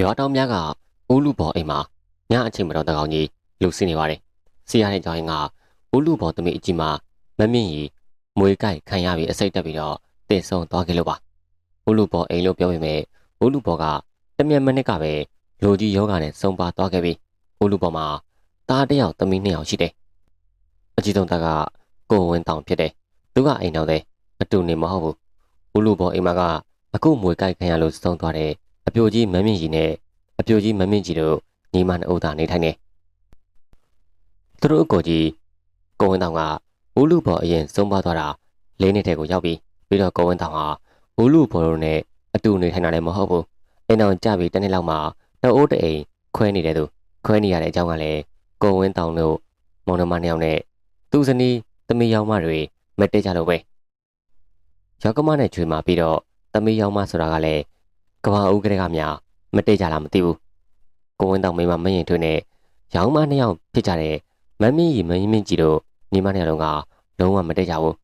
ရွာတောင်များကဦးလူဘော်အိမ်မှာညအချိန်မတော်တကောင်ကြီးလူစီနေပါတယ်။စီရတဲ့ကြောင်းရင်ကဦးလူဘော်တမိအကြီးမှာမမြင့်ကြီးမွေးကြိုက်ခံရပြီးအစိတ်တက်ပြီးတော့တင်ဆုံသွားခဲ့လို့ပါ။ဦးလူဘော်အိမ်လို့ပြောပေမဲ့ဦးလူဘော်ကတမျက်မနစ်ကပဲလူကြီးယောဂနဲ့စုံပါသွားခဲ့ပြီးဦးလူဘော်မှာတားတစ်ယောက်သမီးနှစ်ယောက်ရှိတယ်။အကြီးဆုံးသားကကိုဝင်းတောင်ဖြစ်တယ်။သူကအိမ်တော်တဲ့အတူနေမဟုတ်ဘူး။ဦးလူဘော်အိမ်မှာကအခုမွေကြိုက်ခံရလို့စုံသွားတဲ့အ ပြိုကြီးမမြင့်ကြီးနဲ့အပြိုကြီးမမြင့်ကြီးတို့ညီမနှစ်ဦးသာနေထိုင်နေသူတို့အကိုကြီးကိုဝင်းတောင်ကဦးလူဘော်အရင်ဆုံးပါသွားတာလေးနှစ်ထဲကိုရောက်ပြီးပြီးတော့ကိုဝင်းတောင်ဟာဦးလူဘော်တို့နဲ့အတူနေထိုင်တာလည်းမဟုတ်ဘူးအိမ်တော်ကြပြီးတစ်နှစ်လောက်မှတအိုးတအိမ်ခွဲနေတဲ့သူခွဲနေရတဲ့အကြောင်းကလည်းကိုဝင်းတောင်တို့မောင်နှမနှစ်ယောက်နဲ့သူ့ဇနီးသမီးယောက်မတွေမတည့်ကြလို့ပဲရောက်ကမနဲ့ချွေมาပြီးတော့သမီးယောက်မဆိုတာကလည်း ကဘာဦးကလေးကများမတည့်ကြလားမသိဘူးကိုဝင်းတောင်မိမမရင်ထွေးနဲ့ရောင်မနှစ်ယောက်ဖြစ်ကြတဲ့မမင်းကြီးမင်းမင်းကြီးတို့ညီမနှစ်ယောက်လုံးကလုံးဝမတည့်ကြဘူး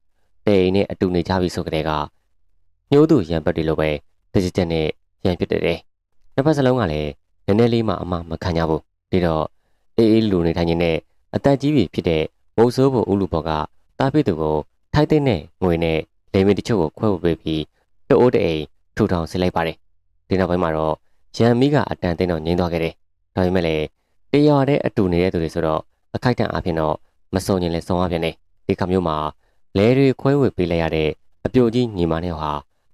တဲ့အိမ်နဲ့အတူနေကြပြီဆိုကြတဲ့ကညိုးသူရံပတ်တွေလိုပဲတကြက်နဲ့ရံဖြစ်တဲ့တယ်နှစ်ဖက်စလုံးကလည်းနည်းနည်းလေးမှအမှမခံကြဘူးဒီတော့အေးအေးလူနေထိုင်နေတဲ့အသက်ကြီးပြီဖြစ်တဲ့မုတ်ဆိုးဖို့ဦးလူဘော်ကတားပိသူကိုထိုက်တဲ့နဲ့ငွေနဲ့လေမီတချို့ကိုခွဲဝေပေးပြီးတအိုးတအိမ်ထူထောင်ဆစ်လိုက်ပါတယ် ဒီနောက်ပိုင်းမှာတော့ရန်မီကအတန်တင်းတော့ငြိမ်းသွားခဲ့တယ်ဒါပေမဲ့လည်းတရားတဲ့အတူနေတဲ့သူတွေဆိုတော့အခိုက်အတန့်အဖြစ်တော့မစုံရင်လည်းစုံရပြန်တယ်ဒီခါမျိုးမှာလဲတွေခွဲဝေပေးလိုက်ရတဲ့အပြိုကြီးညီမနဲ့ဟာ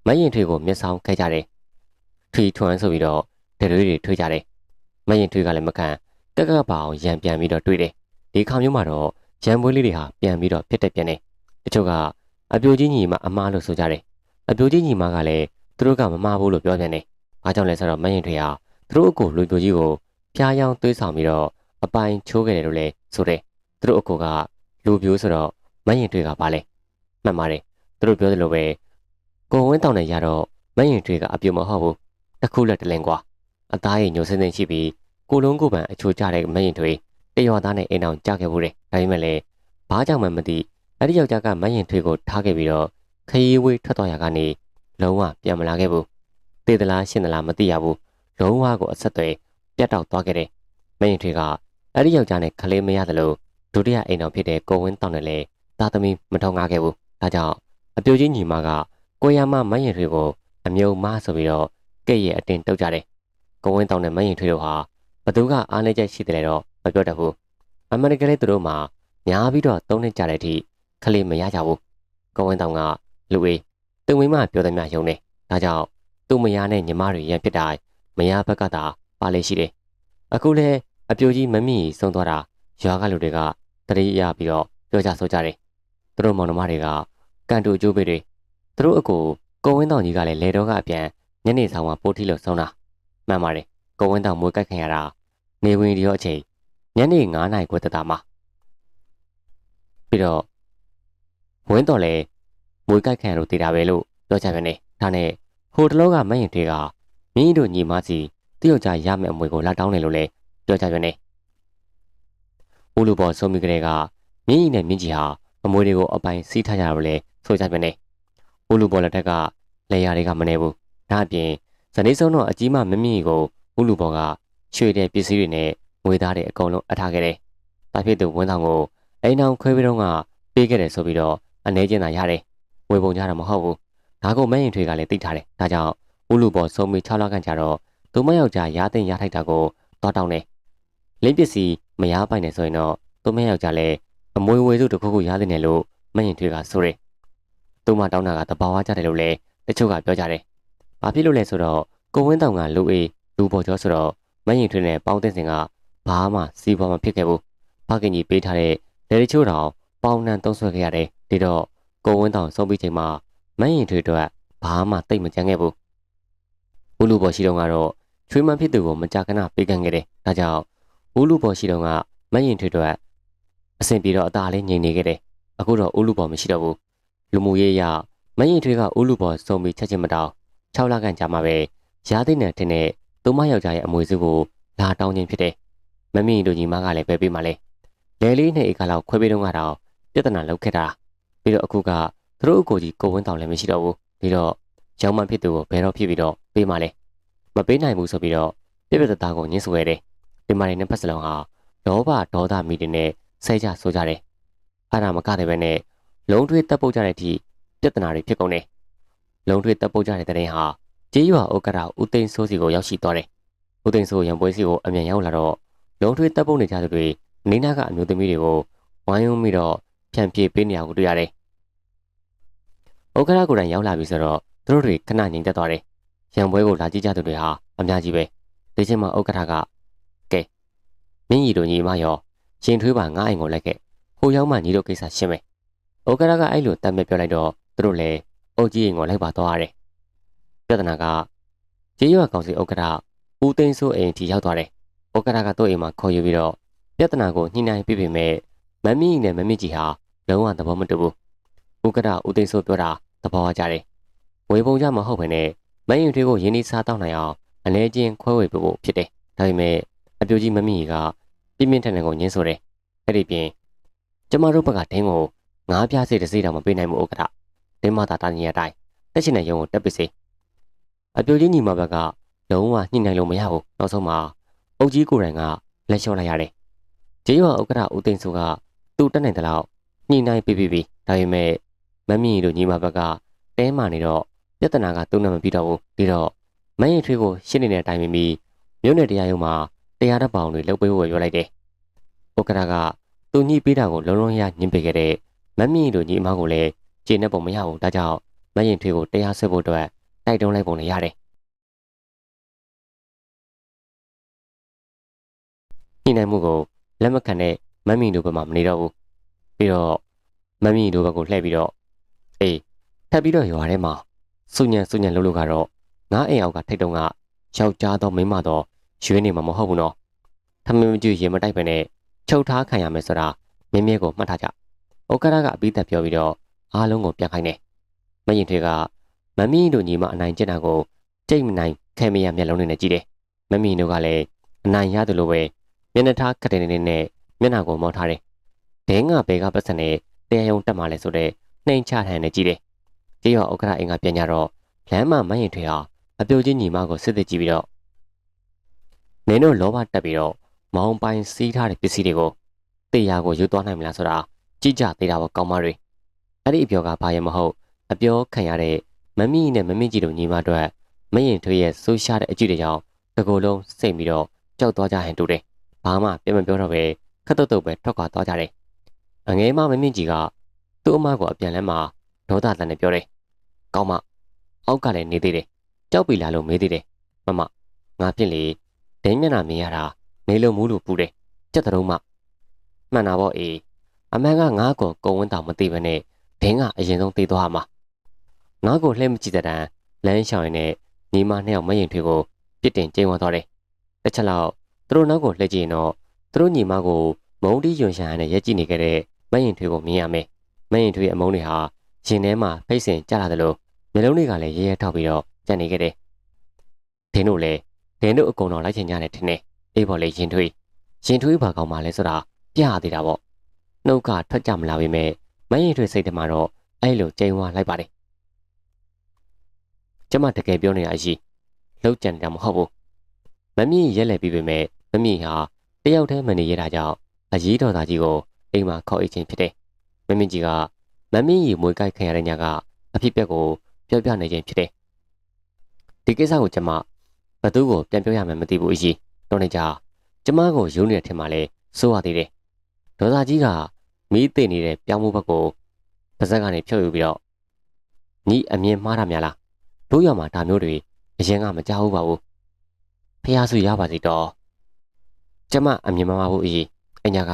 မရင်ထွေကိုမျက်စောင်းခဲ့ကြတယ်ထွေထွန်းဆိုပြီးတော့ဒရွေတွေထွေးကြတယ်မရင်ထွေကလည်းမခံကက်ကက်ပါအောင်ရန်ပြန်ပြီးတော့တွေးတယ်ဒီခါမျိုးမှာတော့ရန်ပွဲလေးတွေဟာပြန်ပြီးတော့ဖြစ်တက်ပြန်တယ်တချို့ကအပြိုကြီးညီမအမားလို့ဆိုကြတယ်အပြိုကြီးညီမကလည်းသူတို့ကမမားဘူးလို့ပြောပြန်တယ် အားကြောင့်လဲဆိုတော့မရင်ထွေဟာသူတို့အကိုလူပြိုကြီးကိုဖျားယောင်းသွေးဆောင်ပြီးတော့အပိုင်ချိုးခဲ့တယ်လို့လဲဆိုတယ်သူတို့အကိုကလူပြိုးဆိုတော့မရင်ထွေကပါလဲမှန်ပါတယ်သူတို့ပြောသလိုပဲကိုဝင်းတောင်နဲ့ရတော့မရင်ထွေကအပြိုမဟုတ်ဘူးတခုလက်တလင်းကွာအသားရည်ညိုစင်းစင်းရှိပြီးကိုလုံးကိုပန်အချိုကြတဲ့မရင်ထွေတရွာသားနဲ့အိမ်အောင်ကြခဲ့ဘူးတယ်ဒါပေမဲ့လည်းဘာကြောင့်မှမသိအဲ့ဒီယောက်ျားကမရင်ထွေကိုထားခဲ့ပြီးတော့ခရီးဝေးထွက်သွားရကနေလုံးဝပြန်မလာခဲ့ဘူး တေသလားရှင်းသလားမသိရဘူးလုံးဝကိုအဆက်တွေပြတ်တောက်သွားခဲ့တယ်မရင်ထွေကအဲ့ဒီယောက်ျားနဲ့ခလေးမရတယ်လို့ဒုတိယအိမ်တော်ဖြစ်တဲ့ကိုဝင်းတောင်နဲ့လည်းသားသမီးမထောင်ကားခဲ့ဘူးဒါကြောင့်အပြိုကြီးညီမကကိုရမမရင်ထွေကိုအမြုံမဆိုပြီးတော့ကဲ့ရဲ့အတင်တုတ်ကြတယ်ကိုဝင်းတောင်နဲ့မရင်ထွေတို့ဟာဘသူကအားနေချက်ရှိတယ်လေတော့မပြောတတ်ဘူးအမေရိကန်လေးသူတို့မှာများပြီးတော့သုံးနှစ်ကြတဲ့အထိခလေးမရကြဘူးကိုဝင်းတောင်ကလူအေးသူမိမပြောသည်များယုံနေဒါကြောင့် သူ့မယားနဲ့ညီမတွေရန်ဖြစ်တာမယားဘက်ကသာပါလေရှိတယ်အခုလဲအပြိုကြီးမမိဆုံးသွားတာရွာကလူတွေကတတိယပြီးတော့ပြောကြဆိုကြတယ်သူတို့မောင်နှမတွေကကန်တူကျိုးပေးတွေသူတို့အကူကိုဝင်းတောင်ကြီးကလည်းလေတော့ကအပြန်ညနေဆောင်မှာပိုးထီလို့ဆုံးတာမှန်ပါတယ်ကိုဝင်းတောင်မွေးကြိုက်ခံရတာနေဝင်ဒီရောအချိန်ညနေ9နာရီခွဲတတာမှာပြီးတော့ဝင်းတော်လည်းမွေးကြိုက်ခံရလို့တည်တာပဲလို့ပြောကြပြန်တယ်ဒါနဲ့ ဟိုတလောကမရင်တွေကမင်းတို့ညီမစီတယောက်ကြားရမယ့်အမွေကိုလာတောင်းတယ်လို့လည်းပြောကြပြန်တယ်ဦးလူပေါ်ဆုံးမိကလေးကမြင်းကြီးနဲ့မြင်းကြီးဟာအမွေတွေကိုအပိုင်စီးထားကြတာလို့လည်းဆိုကြပြန်တယ်ဦးလူပေါ်လက်ထက်ကလေယာတွေကမနေဘူးဒါအပြင်ဇနီးဆုံးတော့အကြီးမမမြင့်ကိုဦးလူပေါ်ကရွှေတဲ့ပစ္စည်းတွေနဲ့ငွေသားတွေအကုန်လုံးအထားခဲ့တယ်။ဒါဖြစ်သူဝင်းဆောင်ကိုအိမ်အောင်ခွဲပြီးတော့ကပေးခဲ့တယ်ဆိုပြီးတော့အနေချင်းသာရတယ်။ဝေပုံကြတာမဟုတ်ဘူး။ ဒါကိုမရင်ထွေကလည်းသိထားတယ်။ဒါကြောင့်ဦးလူပေါ်ဆုံးပြီး6လခန့်ကြာတော့သူမယောက်ျားရားသိမ်းရထိုက်တာကိုတောက်တောင်းတယ်။လင်းပစ္စည်းမရားပိုင်နေဆိုရင်တော့သူမယောက်ျားလည်းအမွေဝေစုတစ်ခုခုရားသိနေလို့မရင်ထွေကဆိုတယ်။သူမတောင်းတာကတဘာဝကြတယ်လို့လည်းတချို့ကပြောကြတယ်။ဘာဖြစ်လို့လဲဆိုတော့ကိုဝင်းတောင်ကလူအေးလူပေါ်ကျော်ဆိုတော့မရင်ထွေနဲ့ပေါင်းတဲ့စင်ကဘာမှစီးပွားမဖြစ်ခဲ့ဘူး။ဖခင်ကြီးပေးထားတဲ့လေတချို့တောင်ပေါင်းနှံသုံးဆွဲခဲ့ရတယ်။ဒီတော့ကိုဝင်းတောင်ဆုံးပြီးချိန်မှာ မရင်ထွေတို့ကဘာမှတိတ်မကြမ်းခဲ့ဘူး။ဦးလူပေါ်ရှိတော့ကတော့ချွေးမဖြစ်သူကိုမကြာခဏပေးကမ်းခဲ့တယ်။ဒါကြောင့်ဦးလူပေါ်ရှိတော့ကမရင်ထွေတို့အဆင်ပြေတော့အသာလေးငြိမ်နေခဲ့တယ်။အခုတော့ဦးလူပေါ်မရှိတော့ဘူး။လူမှုရေးရမရင်ထွေကဦးလူပေါ်ဆုံးပြီးချက်ချင်းမတောင်း6လခန့်ကြာမှပဲရားသိနဲ့တင်တဲ့သူမယောက်ျားရဲ့အမွေစုကိုလာတောင်းခြင်းဖြစ်တယ်။မမင်းတို့ညီမကလည်းပဲပေးမှလဲ။လဲလေးနဲ့ဧကလောက်ခွဲပေးတော့ကတော့ပြဿနာလောက်ခဲ့တာ။ပြီးတော့အခုက သူတို့အကိုကြီးကိုဝင်းတောင်လည်းမရှိတော့ဘူး။ပြီးတော့ကျောင်းမဖြစ်သူကိုဘယ်တော့ဖြစ်ပြီးတော့ပေးမှလဲ။မပေးနိုင်ဘူးဆိုပြီးတော့ပြပြတသားကိုညှင်းဆူခဲ့တယ်ဒီမာရီနှစ်ဖက်စလုံးဟာလောဘဒေါသမိတွေနဲ့ဆဲကြဆိုကြတယ်အဲ့ဒါမကတဲ့ပဲနဲ့လုံထွေးတပ်ပုတ်ကြတဲ့အထိပြဿနာတွေဖြစ်ကုန်တယ်လုံထွေးတပ်ပုတ်ကြတဲ့တဲ့ရင်ဟာကျေးရွာဥက္ကဋ္ဌဦးသိန်းစိုးစီကိုရောက်ရှိသွားတယ်ဦးသိန်းစိုးရံပွဲစီကိုအမြန်ရောက်လာတော့လုံထွေးတပ်ပုတ်နေကြသူတွေနေနာကအမျိုးသမီးတွေကိုဝိုင်းဝန်းပြီးတော့ဖြန့်ပြေးပေးနေရကိုတွေ့ရတယ် ဥက္ကဋ္ဌကိုယ်တိုင်ရောက်လာပြီဆိုတော့သူတို့တွေခဏငြိမ်သက်သွားတယ်ရံပွဲကိုလာကြည့်ကြသူတွေဟာအများကြီးပဲဒီချိန်မှာဥက္ကဋ္ဌကကဲမင်းကြီးတို့ညီမရောရှင်ထွေးပါငါအိမ်ကိုလိုက်ခဲ့ဟိုရောက်မှညီတို့ကိစ္စရှင်းမယ်ဥက္ကဋ္ဌကအဲ့လိုတတ်မဲ့ပြောလိုက်တော့သူတို့လည်းအုတ်ကြီးအိမ်ကိုလိုက်ပါသွားရတယ်ပြဿနာကကျေးရွာကောင်စီဥက္ကဋ္ဌဦးသိန်းစိုးအိမ်ထိရောက်သွားတယ်ဥက္ကဋ္ဌကသူ့အိမ်မှာခေါ်ယူပြီးတော့ပြဿနာကိုညှိနှိုင်းပြပေမဲ့မမီနဲ့မမီကြီးဟာလုံးဝသဘောမတူဘူးဥက္ကဋ္ဌဦးသိန်းစိုးပြောတာ သဘောကျတယ်ဝေပုံကြမဟုတ်ဘဲနဲ့မယင်တွေကိုရင်းနှီးစားတောင်းနိုင်အောင်အနေချင်းခွဲဝေဖို့ဖြစ်တယ်ဒါပေမဲ့အပြိုကြီးမမီကပြင်းပြင်းထန်ထန်ကိုညှင်းဆိုတယ်အဲ့ဒီပြင်ကျမတို့ဘက်ကဒင်းကိုငါးပြားစိတ်တစ်စိတ်တောင်မပေးနိုင်ဘူးဥက္ကဋ္ဌဒင်းမသာတာညီအတိုင်းတက်ရှင်တဲ့ရုံကိုတက်ပစ်စေအပြိုကြီးညီမဘက်ကလုံးဝညှိနှိုင်းလို့မရဘူးနောက်ဆုံးမှာအုတ်ကြီးကိုယ်တိုင်ကလက်လျှော့လိုက်ရတယ်ကျေးရွာဥက္ကဋ္ဌဦးသိန်းစုကသူ့တက်နိုင်တဲ့လောက်ညှိနှိုင်းပေးပြီးပြီဒါပေမဲ့ မမီတို့ညီမဘက်ကတဲမာနေတော့ပြဿနာကတုံးနေမပြီးတော့ဘူးပြီးတော့မရင်ထွေးကိုရှင်းနေတဲ့အတိုင်းမီမြို့နယ်တရားရုံးမှာတရားတပ်ပေါင်တွေလှုပ်ပေးဖို့ပြောလိုက်တယ်ဥက္ကဋ္ဌကသူညှိပေးတာကိုလုံးလုံးရညှင်းပေးခဲ့တဲ့မမီတို့ညီအမကိုလည်းကျေနပ်ပုံမရဘူးဒါကြောင့်မရင်ထွေးကိုတရားဆွဲဖို့အတွက်တိုက်တွန်းလိုက်ပုံလည်းရတယ်ညှိနှိုင်းမှုကိုလက်မခံတဲ့မမီတို့ဘက်မှမနေတော့ဘူးပြီးတော့မမီတို့ဘက်ကိုလှည့်ပြီးတော့ အေးထပ်ပြီးတော့ရွာထဲမှာစုညံစုညံလှုပ်လို့ကတော့ငါအိမ်အောက်ကထိတ်တုံးကယောက်ျားသောမိန်းမသောရွေးနေမှာမဟုတ်ဘူးနော်ထမင်းမကြည့်ရေမတိုက်ပဲနဲ့ချုပ်ထားခံရမယ်ဆိုတာမြင်းမြဲကိုမှတ်ထားကြဩကာရကအပြီးသက်ပြောပြီးတော့အားလုံးကိုပြန်ခိုင်းတယ်မရင်ထွေကမမီတို့ညီမအနိုင်ကျင့်တာကိုကြိတ်မနိုင်ခဲမရမျက်လုံးနဲ့ကြည့်တယ်မမီတို့ကလည်းအနိုင်ရတယ်လို့ပဲမျက်နှာထားခက်တဲ့နေနဲ့မျက်နှာကိုမောထားတယ်ဒင်းကဘဲကပတ်စံနဲ့တရားရုံတက်မှလဲဆိုတဲ့ နှိမ်ချထိုင်နေကြည့်တယ်ကြေးရောဥက္ကရာအင်ကပြန်ကြတော့လမ်းမှာမရင်ထွေဟာအပြိုချင်းညီမကိုစစ်စစ်ကြည့်ပြီးတော့နင်းတို့လောဘတက်ပြီးတော့မောင်ပိုင်စီးထားတဲ့ပစ္စည်းတွေကိုတေယာကိုယူသွားနိုင်မလားဆိုတာကြည့်ကြသေးတာပေါ့ကောင်းမတွေအဲ့ဒီအပြောကဘာရင်မဟုတ်အပြောခံရတဲ့မမီနဲ့မမင်းကြီးတို့ညီမတို့မရင်ထွေရဲ့ဆိုးရှားတဲ့အကြည့်တွေကြောင့်တကူလုံးစိတ်ပြီးတော့ကြောက်သွားကြဟန်တူတယ်ဘာမှပြန်မပြောတော့ပဲခက်တုတ်တုတ်ပဲထွက်ခွာသွားကြတယ်အငယ်မမမင်းကြီးက သူ့အမကိုအပြန်လဲမှာဒေါသတန်နဲ့ပြောတယ်။ကောင်းမအောက်ကလည်းနေသေးတယ်။ကြောက်ပြီလားလို့မေးသေးတယ်။မမငါဖြစ်လေဒိန်းမျက်နှာမြင်ရတာနေလို့မူးလို့ပူတယ်။ကြက်တုံးမမှန်တာပေါ့အေးအမှန်ကငါ့ကိုကုံဝန်းတောင်မသိဘဲနဲ့ဒင်းကအရင်ဆုံးသိသွားမှာ။ငါ့ကိုလှည့်မကြည့်တဲ့တန်းလမ်းရှောင်ရင်နဲ့ညီမနှစ်ယောက်မရင်ထွေကိုပြစ်တင်ကျင်းဝသွားတယ်။တစ်ချက်လောက်သူတို့နောက်ကိုလှည့်ကြည့်ရင်တော့သူတို့ညီမကိုမုံတီးယွန်ရှာရနဲ့ရက်ကြည့်နေခဲ့တဲ့မရင်ထွေကိုမြင်ရမယ်။ မရင်ထွေအမုန်းတွေဟာရင်ထဲမှာဖိတ်စင်ကြလာသလိုမျိုးလုံးတွေကလည်းရဲရဲထောက်ပြီးတော့ကြံနေခဲ့တယ်။ဒင်းတို့လည်းဒင်းတို့အကုန်တော်လိုက်ချင်ကြတယ်ထင်တယ်။အေးပေါ်လေရင်ထွေးရင်ထွေးဘာကောင်းမှလဲဆိုတာပြရသေးတာပေါ့။နှုတ်ကထွက်ကြမလာပေမဲ့မရင်ထွေးစိတ်ထဲမှာတော့အဲ့လိုကြိမ်ဝါလိုက်ပါတယ်။ကျမတကယ်ပြောနေတာအရှိလောက်ကြံနေတာမဟုတ်ဘူး။မမြင့်ရက်လက်ပြီးပေမဲ့မမြင့်ဟာတယောက်တည်းမနေရတာကြောင့်အရေးတော်သားကြီးကိုအိမ်မှာခေါ်အိတ်ချင်းဖြစ်တယ်။ မမြင့်ကြီးကမမင်းရီမွေကြိုက်ခံရတဲ့ညကအဖြစ်ပြက်ကိုပြောပြနေခြင်းဖြစ်တယ်။ဒီကိစ္စကိုကျမဘသူ့ကိုပြန်ပြောရမယ်မသိဘူးအကြီးတော့နေကြကျမကိုယုံနေတဲ့ထင်မှလဲစိုးရသေးတယ်။ဒေါသကြီးကမီးသိနေတဲ့ပြောင်းမှုဘက်ကိုပါဇက်ကနေဖြုတ်ယူပြီးတော့ညီအမြင်မှားတာများလားတို့ရမှာဒါမျိုးတွေအရင်ကမကြောက်ဘူးပါဘူးဖះဆူရပါစီတော့ကျမအမြင်မှားပါဘူးအကြီးအညာက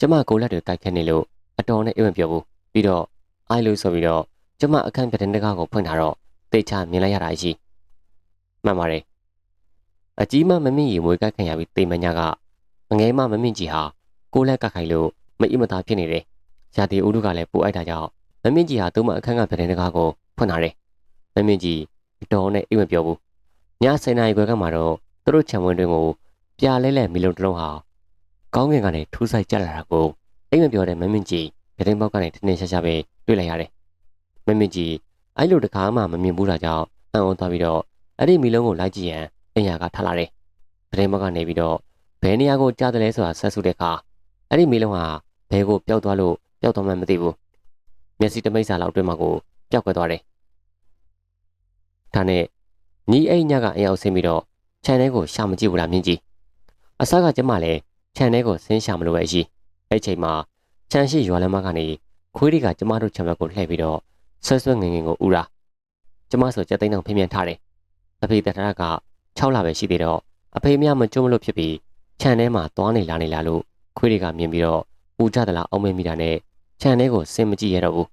ကျမကိုလက်တွေကြိုက်ခဲနေလို့ အတော်နဲ့အိမ်မပြောဘူးပြီးတော့အိုင်လို့ဆိုပြီးတော့ကျမအခန်းပြတဲ့တကားကိုဖွင့်ထားတော့တေချာမြင်လိုက်ရတာရှိမှန်ပါတယ်အကြီးမမမင့်ရီမွေးကတ်ခံရပြီးတေမညာကအငယ်မမမင့်ကြီးဟာကိုလက်ကခိုင်လို့မအိမသာဖြစ်နေတယ်ရာတီဦးတို့ကလည်းပို့အိုက်တာကြောင့်မမင့်ကြီးဟာသူ့မအခန်းကပြတဲ့တကားကိုဖွင့်ထားတယ်မမင့်ကြီးအတော်နဲ့အိမ်မပြောဘူးည7နာရီခွဲကမှတော့သူတို့ခြံဝင်းတွင်ကိုပြလဲလဲမီလုံးတလုံးဟာကောင်းကင်ကနေထူးဆိုင်ကြလာတာကို အိမ်မပြောတဲ့မမင့်ကြီးပြတင်းပေါက်ကနေထင်းထင်းရှားရှားပဲတွေ့လိုက်ရတယ်။မမင်းကြီးအဲ့လိုတခါမှမမြင်ဘူးတာကြောင့်အံ့ဩသွားပြီးတော့အဲ့ဒီမီလုံးကိုလိုက်ကြည့်ရန်အင်ယာကထလာတယ်ပရင်ဘက်ကနေပြီးတော့ဘယ်နေရာကိုကြားတယ်လဲဆိုတာဆက်စုတဲ့အခါအဲ့ဒီမီးလုံးဟာဘယ်ကိုပျောက်သွားလို့ပျောက်သွားမှမသိဘူးမျက်စိတမိတ်စာလောက်အတွင်းမှာကိုပျောက်ကွယ်သွားတယ်ဒါနဲ့ညီအိမ်ညကအရောက်ဆင်းပြီးတော့ခြံထဲကိုရှာမကြည့်ဘူးလားမြင့်ကြီးအစကကျမလည်းခြံထဲကိုဆင်းရှာမလို့ပဲရှိ အဲ့ချိန်မှာခြံရှိရွာလမ်းမကနေခွေးတွေကကျမတို့ခြံဘက်ကိုလှည့်ပြီးတော့ဆွဲဆွဲငင်ငင်ကိုဥတာကျမဆိုကြက်သိန်းအောင်ဖိမြင်ထားတယ်အဖေတထရက6လပဲရှိသေးတော့အဖေမြမကြုံမလို့ဖြစ်ပြီးခြံထဲမှာသွားနေလာနေလာလို့ခွေးတွေကမြင်ပြီးတော့ပူကြသလားအောင်မေးမိတာနဲ့ခြံထဲကိုဆင်းမကြည့်ရတော့ဘူး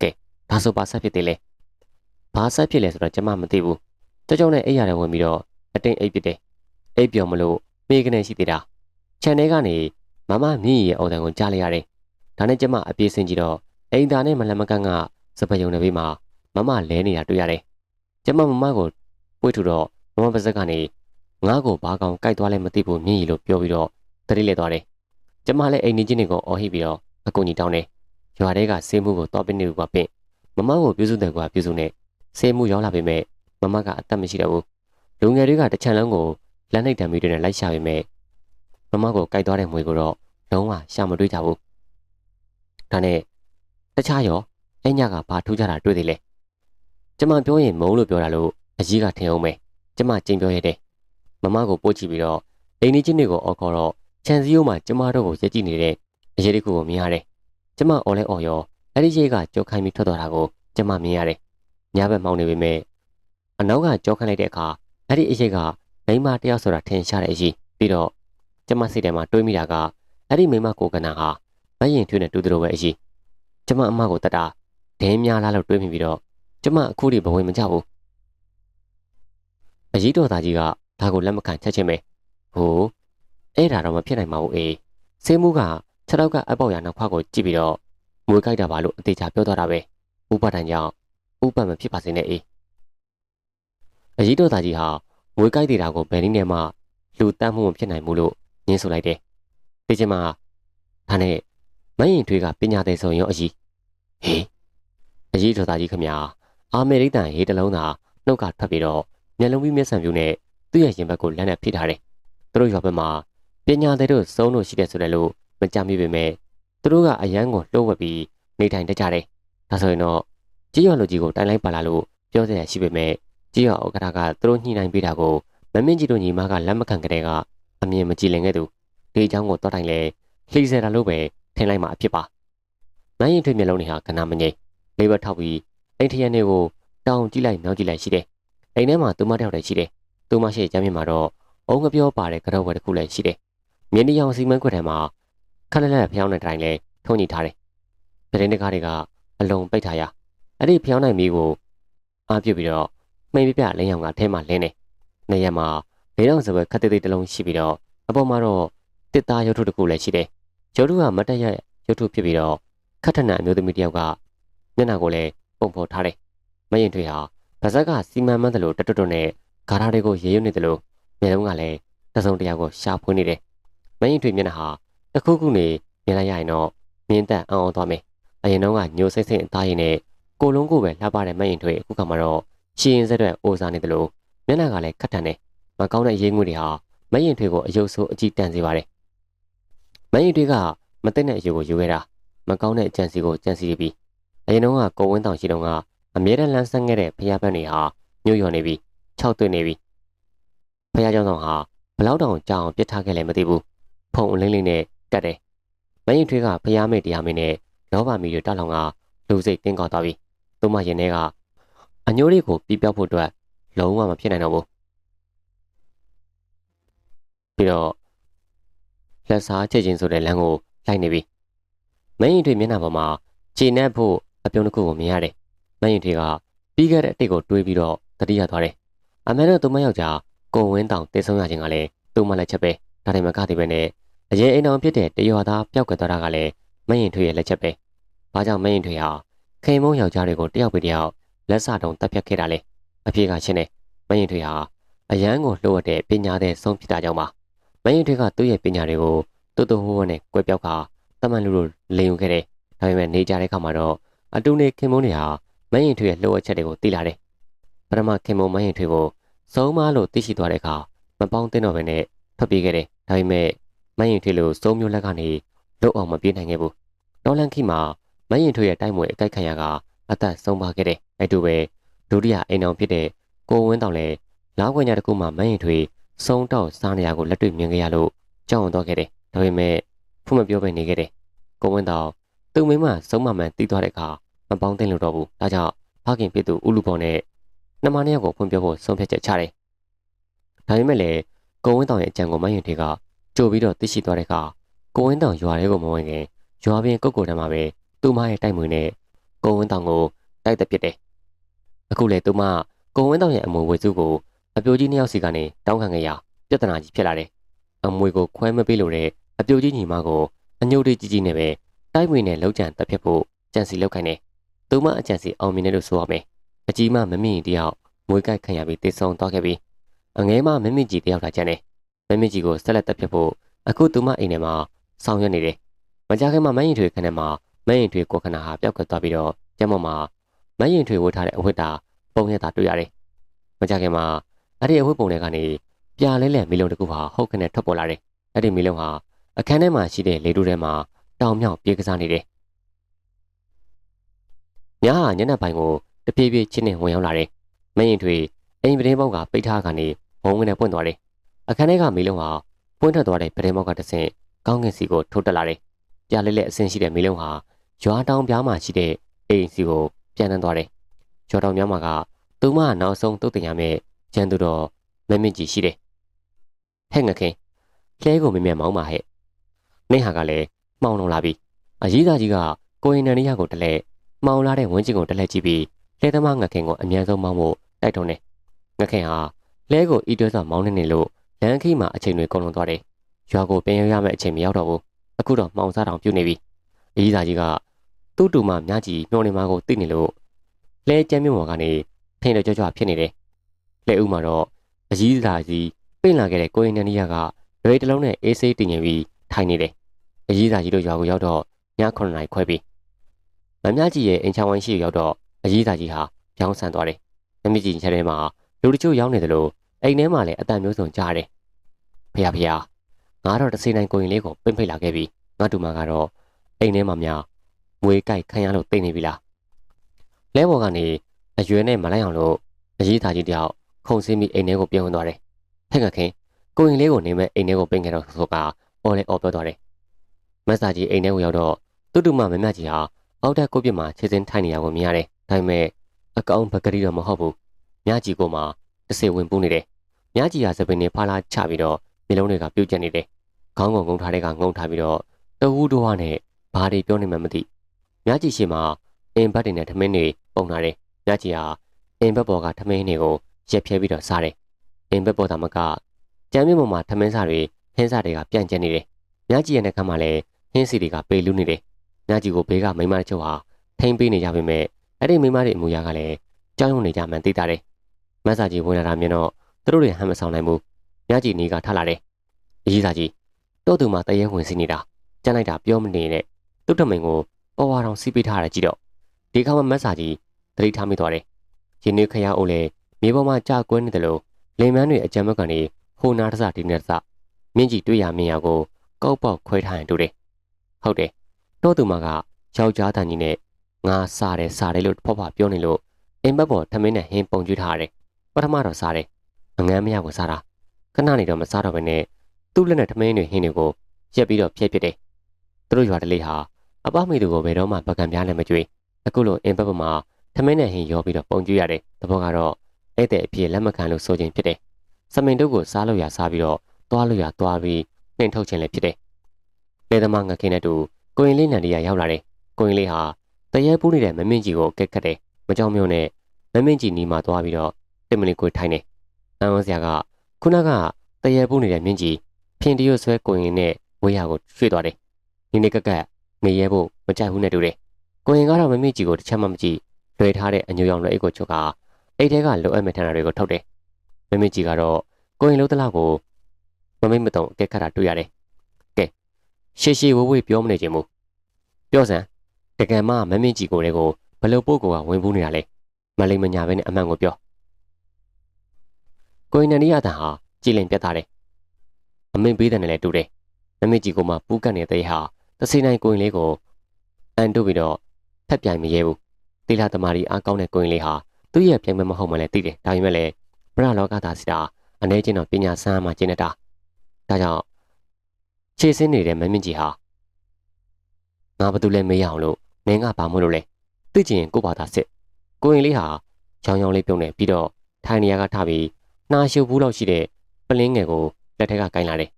ကဲဒါဆိုပါဆက်ဖြစ်သေးလဲဘာဆက်ဖြစ်လဲဆိုတော့ကျမမသိဘူးကြောက်ကြောက်နဲ့အိပ်ရတယ်ဝင်ပြီးတော့အတင်းအိပ်ပစ်တယ်အိပ်ပြော်မလို့မေးကနေရှိသေးတာ ခြံထဲကနေမမမြင့်ရဲ့အော်တန်ကိုကြားလိုက်ရတယ်ဒါနဲ့ကျမအပြေးစင်ကြည့်တော့အိမ်သားနဲ့မလမကန်းကစပယုံတဲ့ဘေးမှာမမလဲနေတာတွေ့ရတယ်ကျမမမကိုပွေးထူတော့မမပါဇက်ကနေငါ့ကိုဘာကောင်ကြိုက်သွားလဲမသိဘူးမြင့်ရီလို့ပြောပြီးတော့တတိလဲသွားတယ်ကျမလည်းအိမ်နေချင်းတွေကိုအော်ဟိပြီးတော့အကူကြီးတောင်းတယ်ရွာထဲကဆေးမှုကိုတော့ပင်းနေကပင့်မမကိုပြုစုတယ်ကွာပြုစုနေဆေးမှုရောက်လာပေမဲ့မမကအသက်မရှိတော့ဘူးလူငယ်တွေကတစ်ချမ်းလုံးကိုလက်နှိပ်တံမီတွေနဲ့လိုက်ရှာပေမဲ့ မမကိုကြိုက်သွားတဲ့မွေကိုတော့လုံးဝရှာမတွေ့ကြဘူးဒါနဲ့တခြားရောအဲ့ညကဘာထူးကြတာတွေ့သေးလဲကျမပြောရင်မုံလို့ပြောတာလို့အကြီးကထင်အောင်ပဲကျမကြင်ပြောရတဲ့မမကိုပို့ကြည့်ပြီးတော့အိမ်ကြီးချင်းတွေကိုအော်ခေါ်တော့ခြံစည်းရိုးမှာကျမတို့ကိုရက်ကြည့်နေတဲ့အရေးတစ်ခုကိုမြင်ရတယ်ကျမအော်လဲအော်ရောအဲ့ဒီရိတ်ကကြောက်ခိုင်းပြီးထွက်သွားတာကိုကျမမြင်ရတယ်ညဘက်မှောင်နေပေမဲ့အနောက်ကကြောက်ခိုင်းလိုက်တဲ့အခါအဲ့ဒီအရေးကမိမတယောက်ဆိုတာထင်ရှားတဲ့အရေးပြီးတော့ ကျမစိတ်ထဲမှာတွေးမိတာကအဲ့ဒီမိမကိုကနာဟာမရင်ထွေးနဲ့တူတူလိုပဲအရေးကျမအမကိုတတ်တာဒင်းများလားလို့တွေးမိပြီးတော့ကျမအခုထိဘဝင်မကြဘူးအရေးတော်သားကြီးကဒါကိုလက်မခံချက်ချင်းပဲဟိုအဲ့ဒါတော့မဖြစ်နိုင်ပါဘူးအေးဆေးမှုကခြေထောက်ကအပေါက်ရနောက်ခွကိုကြည့်ပြီးတော့မွေးကြိုက်တာပါလို့အသေးချာပြောသွားတာပဲဥပဒံကြောင့်ဥပမဖြစ်ပါစေနဲ့အေးအရေးတော်သားကြီးဟာမွေးကြိုက်သေးတာကိုဘယ်နည်းနဲ့မှလူတတ်မှုမဖြစ်နိုင်ဘူးလို့ ညင်းဆိုလိုက်တယ်ဒီချိန်မှာဒါနဲ့မရင်ထွေးကပညာသေးဆုံးရောအကြီးဟေးအရေးတော်သားကြီးခမညာအာမေရိကန်ရေးတလုံးသာနှုတ်ကထွက်ပြီးတော့မျက်လုံးပြီးမျက်စံပြူနဲ့သူ့ရဲ့ရင်ဘတ်ကိုလက်နဲ့ဖိထားတယ်သူတို့ရွာဘက်မှာပညာသေးတို့စုံလို့ရှိတယ်ဆိုတယ်လို့မကြမိပေမဲ့သူတို့ကအရန်ကိုလှုပ်ဝက်ပြီးနေထိုင်တတ်ကြတယ်ဒါဆိုရင်တော့ကြီးရွာလူကြီးကိုတိုင်လိုက်ပါလာလို့ပြောစရာရှိပေမဲ့ကြီးရွာဥက္ကဋ္ဌကသူတို့ညှိနှိုင်းပေးတာကိုမမင်းကြီးတို့ညီမကလက်မခံကြတဲ့က အမြင်မကြည်လင်ခဲ့သူဒီအကြောင်းကိုတော့တိုင်လဲလှိစေတာလို့ပဲထင်လိုက်မှအဖြစ်ပါမင်းရင်ထွေမျက်လုံးတွေဟာကနာမငိမ့်လေးဘက်ထောက်ပြီးအိမ်ထရန်တွေကိုတောင်းကြည့်လိုက်နောက်ကြည့်လိုက်ရှိတယ်အိမ်ထဲမှာသူမတယောက်တည်းရှိတယ်သူမရှိချမ်းမြေမှာတော့အုံးကပြောပါတဲ့ကတော့ဝယ်တစ်ခုလည်းရှိတယ်မြင်းတရားစီမံခွက်ထဲမှာခက်လက်လက်ဖျောင်းတဲ့တိုင်လဲထုံညိထားတယ်ပြည်တကားတွေကအလုံးပိတ်ထားရအဲ့ဒီဖျောင်းနိုင်မီကိုအားပြုတ်ပြီးတော့မှိန်ပြပြလင်းရောင်ကထဲမှာလင်းနေနေရမှာ လေးတော့စပွဲခက်သေးသေးတစ်လုံးရှိပြီးတော့အပေါ်မှာတော့တစ်သားရုပ်ထုတစ်ခုလည်းရှိတယ်ရုပ်ထုကမတက်ရရုပ်ထုဖြစ်ပြီးတော့ခက်ထနအမျိုးသမီးတစ်ယောက်ကမျက်နှာကိုလည်းပုံဖော်ထားတယ်မရင်တွေဟာဗဇက်ကစီမံမှန်းတယ်လို့တတွတ်တွတ်နဲ့ဂါရာတွေကိုရေရွနေတယ်လို့မျက်လုံးကလည်းတစုံတရာကိုရှာဖွေနေတယ်မရင်တွေမျက်နှာဟာတစ်ခုခုနေမြင်လိုက်ရရင်တော့မြင်းတက်အောင်အောင်သွားမယ်အရင်တော့ကညိုစိတ်စိတ်အသားရည်နဲ့ကိုလုံးကိုပဲလှပတဲ့မရင်တွေအခုကမှတော့ရှင်းရင်စက်တွေအိုစားနေတယ်လို့မျက်နှာကလည်းခက်ထန်တယ် မကောင်းတဲ့ရေးငွေတွေဟာမရင်ထွေးကိုအယုတ်ဆိုးအကြည့်တန်စေပါတယ်။မရင်ထွေးကမသိတဲ့အယူကိုယူခဲ့တာမကောင်းတဲ့ကြံစီကိုကြံစီပြီးအရင်တုန်းကကိုဝင်းတောင်ရှိတုန်းကအမြဲတမ်းလမ်းဆန်းခဲ့တဲ့ဖျားပန်းတွေဟာညှို့ညော်နေပြီးခြောက်သွင်းနေပြီးဖျားကြောင်ဆောင်ဟာဘလောက်တောင်ကြောင်ပြစ်ထားခဲ့လဲမသိဘူးဖုံအလင်းလေးနဲ့ကတ်တယ်မရင်ထွေးကဖျားမိတ်တရားမင်းနဲ့လောဘမီတွေတောက်လောင်ကလူစိတ်တင်းကောက်သွားပြီးသူ့မရင်ထဲကအညိုးလေးကိုပြပြောက်ဖို့အတွက်လုံးဝမဖြစ်နိုင်တော့ဘူး ပြီးတော့လက်စားချက်ချင်းဆိုတဲ့လမ်းကိုလိုက်နေပြီမရင်ထွေးမျက်နှာပေါ်မှာခြေနဲ့ဖို့အပြုံးတစ်ခုကိုမြင်ရတယ်မရင်ထွေးကပြီးခဲ့တဲ့အတိတ်ကိုတွေးပြီးတော့တတိယသွားတယ်အမေတို့သူမယောက်ျားကိုဝင်းတောင်တည်ဆုံးရခြင်းကလည်းသူ့မလက်ချက်ပဲဒါတိုင်မကသေးပဲနဲ့အရင်အိမ်တော်ဖြစ်တဲ့တရွာသားပျောက်ကသွားတာကလည်းမရင်ထွေရဲ့လက်ချက်ပဲ။ဘာကြောင့်မရင်ထွေဟာခိန်မုံယောက်ျားတွေကိုတယောက်ပြီးတယောက်လက်စတုံတက်ဖြတ်ခဲ့တာလဲ။အပြေကရှင်းတယ်။မရင်ထွေဟာအရန်ကိုလှုပ်ရတဲ့ပညာတဲ့ဆုံးဖြစ်တာကြောင့်ပါ။ မရင်ထွေကသူ့ရဲ့ပညာတွေကိုတူတူဟိုးဟိုးနဲ့ကွဲပြောက်ကတမန်လူလိုလိန်ယူခဲ့တယ်။ဒါပေမဲ့နေကြတဲ့ခါမှာတော့အတူနေခင်မုံတွေဟာမရင်ထွေရဲ့လှုပ်ရချက်တွေကိုသိလာတယ်။ပထမခင်မုံမရင်ထွေကိုဆုံးမလို့သိရှိသွားတဲ့အခါမပေါင်းတင်တော့ဘဲနဲ့ထွက်ပြေးခဲ့တယ်ဒါပေမဲ့မရင်ထွေလို့စိုးမျိုးလက်ကနေလွတ်အောင်မပြေးနိုင်ခဲ့ဘူးတော်လန်ခီမှာမရင်ထွေရဲ့တိုက်မွေအကြိုက်ခံရကအသက်ဆုံးပါခဲ့တယ်အဲ့တူပဲဒုတိယအိမ်အောင်ဖြစ်တဲ့ကိုဝင်းတောင်လည်းလောက်ခွင့်ရတကူမှာမရင်ထွေ ဆုံးတော့စားနေရကိုလက်တွေ့မြင်ခဲ့ရလို့ကြောက်ရွံ့တော့ခဲ့တယ်ဒါပေမဲ့ဖွမပြောပဲနေခဲ့တယ်ကိုဝင်းတောင်သူ့မိမဆုံးမမှန်တီးသွားတဲ့အခါမပေါင်းတင်လို့တော့ဘူးဒါကြောင့်ဖခင်ဖြစ်သူဦးလူပေါ်နဲ့နှမနှစ်ယောက်ကိုဖွင့်ပြဖို့ဆုံးဖြတ်ချက်ချတယ်ဒါပေမဲ့လည်းကိုဝင်းတောင်ရဲ့အကြံကိုမရင်ထွေကကြိုပြီးတော့သိရှိသွားတဲ့အခါကိုဝင်းတောင်ရွာထဲကိုမဝင်ခင်ရွာပြင်ကုတ်ကိုတန်းမှာပဲသူ့မရဲ့တိုက်မွေနဲ့ကိုဝင်းတောင်ကိုတိုက်တက်ပစ်တယ်အခုလေသူမကိုဝင်းတောင်ရဲ့အမွေဝေစုကို အပြိုကြီးနှစ်ယောက်စီကနေတောင်းခံခဲ့ရပြဿနာကြီးဖြစ်လာတယ်အမွေကိုခွဲမပေးလို့တဲ့အပြိုကြီးညီမကိုအညိုတေးကြီးကြီးနဲ့ပဲတိုက်မွေနဲ့လောက်ကြံတက်ဖြစ်ဖို့ကြံစီလောက်ခိုင်းတယ်သူမအကြံစီအောင်မြင်တယ်လို့ဆိုရမယ်အကြီးမမမင်းတယောက်မွေးကြိုက်ခံရပြီးတေဆုံးသွားခဲ့ပြီးအငဲမမမင်းကြီးတယောက်လာကြတယ်မမင်းကြီးကိုဆက်လက်တက်ဖြစ်ဖို့အခုသူမအိမ်ထဲမှာဆောင်ရွက်နေတယ်မကြခင်မှာမရင်ထွေခန်းထဲမှာမရင်ထွေကိုခဏဟာပျောက်ကသွားပြီးတော့ကျမမှာမရင်ထွေဝတ်ထားတဲ့အဝတ်တာပုံရတာတွေ့ရတယ်မကြခင်မှာ အဲ့ဒီအဝတ်ပုံတွေကနေပြာလဲလဲမီလုံးတစ်ခုဟာဟုတ်ခနဲ့ထွက်ပေါ်လာတယ်အဲ့ဒီမီလုံးဟာအခန်းထဲမှာရှိတဲ့လေတူထဲမှာတောင်မြောက်ပြေးကစားနေတယ်ညဟာညနေပိုင်းကိုတပြေးပြေးချင်းနဲ့ဝင်ရောက်လာတယ်မရင်ထွေအိမ်ပတင်းပေါက်ကပိတ်ထားကနေဘုံငနဲ့ပွင့်သွားတယ်အခန်းထဲကမီလုံးဟာပွင့်ထွက်သွားတဲ့ပတင်းပေါက်ကတဆင့်ကောင်းကင်စီကိုထိုးတက်လာတယ်ပြာလဲလဲအဆင်းရှိတဲ့မီလုံးဟာရွာတောင်ပြားမှာရှိတဲ့အိမ်စီကိုပြန်နှံသွားတယ်ရွာတောင်ပြားမှာကသူမနောက်ဆုံးတုတ်တင်ရမယ့် ကျန်သူတော်မမင်းကြီးရှိတယ်ဟဲ့ငခင်လဲကိုမမြင်မောင်းပါဟဲ့နေဟာကလည်းမှောင်လုံးလာပြီအရေးသားကြီးကကိုရင်နန်နီယာကိုတလဲမှောင်လာတဲ့ဝင်းကျင်ကိုတလဲကြည့်ပြီးလဲသမားငခင်ကိုအမြန်ဆုံးမောင်းဖို့တိုက်တွန်းတယ်ငခင်ဟာလဲကိုဤတွဲစွာမောင်းနေနေလို့လမ်းခီးမှာအချိန်တွေကုန်လွန်သွားတယ်ရွာကိုပြန်ရရမယ့်အချိန်မရောက်တော့ဘူးအခုတော့မှောင်စားတောင်ပြုတ်နေပြီအကြီးသားကြီးကသူ့တူမမြကြီးမျောနေမှာကိုသိနေလို့လဲကျမ်းမြမော်ကနေထိန်တော့ကြွကြွဖြစ်နေတယ် လဲဦးမှာတော့အကြီးသားကြီးပိန့်လာခဲ့တဲ့ကိုရင်နနီယာကရွေတလုံးနဲ့အေးဆေးတင်ငင်ပြီးထိုင်နေတယ်အကြီးသားကြီးတို့ရွာကိုရောက်တော့ည9နာရီခွဲပြီမမြကြီးရဲ့အင်ချောင်းဝိုင်းရှိရောက်တော့အကြီးသားကြီးဟာပြောင်းဆန်သွားတယ်မမြကြီးချက်ထဲမှာလူတချို့ရောက်နေတယ်လို့အိမ်ထဲမှာလည်းအတန်မျိုးစုံကြားတယ်ဖះဖះငါတော့တစီနိုင်ကိုရင်လေးကိုပင့်ဖိတ်လာခဲ့ပြီငါတူမကတော့အိမ်ထဲမှာများမွေးကြိုက်ခံရလို့တိတ်နေပြီလားလဲဘော်ကနေအရွယ်နဲ့မလိုက်အောင်လို့အရေးသားကြီးတယောက် ခုံစင်းပြီးအိမ်ထဲကိုပြောင်းဝင်သွားတယ်ဟဲ့ငါခင်ကိုရင်လေးကိုနေမဲ့အိမ်ထဲကိုပင့်ခဲ့တော့ဆိုကအော်လေအော်ပြောသွားတယ်မဆာကြီးအိမ်ထဲကိုရောက်တော့တူတူမမမကြီးဟာအောက်တက်ကိုပြစ်မှာခြေစင်းထိုင်နေရကိုမြင်ရတယ်ဒါပေမဲ့အကောင်ပကတိတော့မဟုတ်ဘူးမြကြီးကိုမှတစ်စေဝင်ပူးနေတယ်မြကြီးဟာစပင်းနဲ့ဖားလာချပြီးတော့မျိုးလုံးတွေကပြုတ်ကျက်နေတယ်ခေါင်းကုံငုံထားတဲ့ကငုံထားပြီးတော့တဝူးတော့နဲ့ဘာတွေပြောနေမှမသိမြကြီးရှိမှာအင်ဘတ်တွေနဲ့ထမင်းတွေပုံထားတယ်မြကြီးဟာအင်ဘတ်ပေါ်ကထမင်းတွေကို ရက်ဖြဲပြီးတော့စားတယ်အင်ဘတ်ပေါ်သာမကကြမ်းမြင့်ပေါ်မှာထမင်းစားတွေဟင်းစားတွေကပြန့်ကျက်နေတယ်မြကြီးရဲ့နှကမ်းမှာလည်းဟင်းစီတွေကပေလူးနေတယ်မြကြီးကိုဘေးကမိမတချို့ဟာထိမ့်ပေးနေကြပေမဲ့အဲ့ဒီမိမတွေအမူအရာကလည်းကြောက်ရွံ့နေကြမှန်သိတာတယ်မဆာကြီးဝင်လာတာမြင်တော့သူတို့တွေဟမ်းမဆောင်နိုင်ဘူးမြကြီးနေကထလာတယ်အကြီးစားကြီးတော့သူမှတရဲဝင်စီနေတာကြမ်းလိုက်တာပြောမနေနဲ့သူ့တမိန်ကိုပေါ်ဝါတောင်စီးပေးထားရကြည့်တော့ဒီခါမှမတ်စာကြီးသတိထားမိသွားတယ်ရင်းနှီးခရအိုးလေ မြေပေါ်မှာကြာကွဲနေတယ်လို့လေမန်းတွေအကြမ်းမက်ကနေဟိုနာတစဒီနေတစမြင့်ကြီးတွေ့ရမြင်ရကိုကောက်ပေါက်ခွဲထားရင်တူတယ်ဟုတ်တယ်တော့သူမကယောက်ျားတန်ကြီးနဲ့ငါစားတယ်စားတယ်လို့ဖောက်ဖောက်ပြောနေလို့အိမ်ဘက်ပေါ်ထမင်းနဲ့ဟင်းပုံကျွေးထားရတယ်ပထမတော့စားတယ်အငမ်းမရကိုစားတာခဏနေတော့မစားတော့ဘဲနဲ့သူ့လက်နဲ့ထမင်းတွေဟင်းတွေကိုရက်ပြီးတော့ဖျက်ပစ်တယ်သူတို့ရွာတလေးဟာအပမိသူကိုဘယ်တော့မှပကံပြားနဲ့မကြွေးအခုလိုအင်ဘက်ပမှာထမင်းနဲ့ဟင်းရောပြီးတော့ပုံကျွေးရတယ်တဘောကတော့ အဲ့တဲ့အဖြစ်လက်မခံလို့ဆိုခြင်းဖြစ်တယ်စမင်တို့ကိုစားလို့ရစားပြီးတော့သွားလို့ရသွားပြီးနှင်ထုတ်ခြင်းလည်းဖြစ်တယ်လေသမားငခင်းနဲ့တူကိုရင်လေးနန်ဒီယာရောက်လာတယ်ကိုရင်လေးဟာတရဲပူးနေတဲ့မမင်းကြီးကိုကက်ခတ်တယ်မကြောင်မျိုးနဲ့မမင်းကြီးနီးမှသွားပြီးတော့တင်မလီကိုထိုင်နေအန်ဝဆရာကခုနကတရဲပူးနေတဲ့မင်းကြီးဖင်တရွတ်ဆွဲကိုရင်နဲ့ဝေးရကိုရွှေ့သွားတယ်။နေနေကက်ကက်နေရဲဖို့မကြိုက်ဘူးနဲ့တူတယ်။ကိုရင်ကတော့မမေ့ကြီးကိုတစ်ချက်မှမကြည့်လွှဲထားတဲ့အညိုရောင်လက်အိတ်ကိုချုပ်က အိတ်ထဲကလိုအပ်မဲ့ထဏာတွေကိုထုတ်တယ်။မမေ့ကြီးကတော့ကိုရင်လုံးတလောက်ကိုမမေ့မတုံအကက်ခတ်တာတွေ့ရတယ်။ကဲရှေ့ရှေ့ဝဝေးပြောမနေခြင်းမူပြောစမ်းတကယ်မှမမေ့ကြီးကိုတွေကိုဘလို့ပို့ကိုကဝင်ပူးနေတာလဲမလိမ္မညာပဲနဲ့အမှန်ကိုပြောကိုရင်နန်ဒီရတန်ဟာကြည်လင်ပြတ်သားတယ်အမင်းပေးတဲ့နဲ့လည်းတူတယ်မမေကြီးကမှပူးကတ်နေတဲ့ဟာတစိနိုင်ကိုရင်လေးကိုအန်တို့ပြီးတော့ဖက်ပြိုင်မရဲဘူးတေလာသမารီအားကောင်းတဲ့ကိုရင်လေးဟာ သူ့ရဲ့ပြိုင်ပွဲမဟုတ်မှလည်းသိတယ်ဒါပေမဲ့လည်းဗရလောကသားစီတာအနေချင်းတော့ပညာဆန်းမှကျင်းနေတာဒါကြောင့်ခြေစင်းနေတဲ့မမင်းကြီးဟာငါဘာလို့လဲမေးရအောင်လို့နင်းကဘာမို့လို့လဲသိချင်ကိုဘာသာစစ်ကိုရင်လေးဟာချောင်းချောင်းလေးပြုံးနေပြီးတော့ထိုင်နေရကထပြီးနှာရှုပ်ဘူးလောက်ရှိတဲ့ပလင်းငယ်ကိုလက်ထက်ကကင်လာတယ်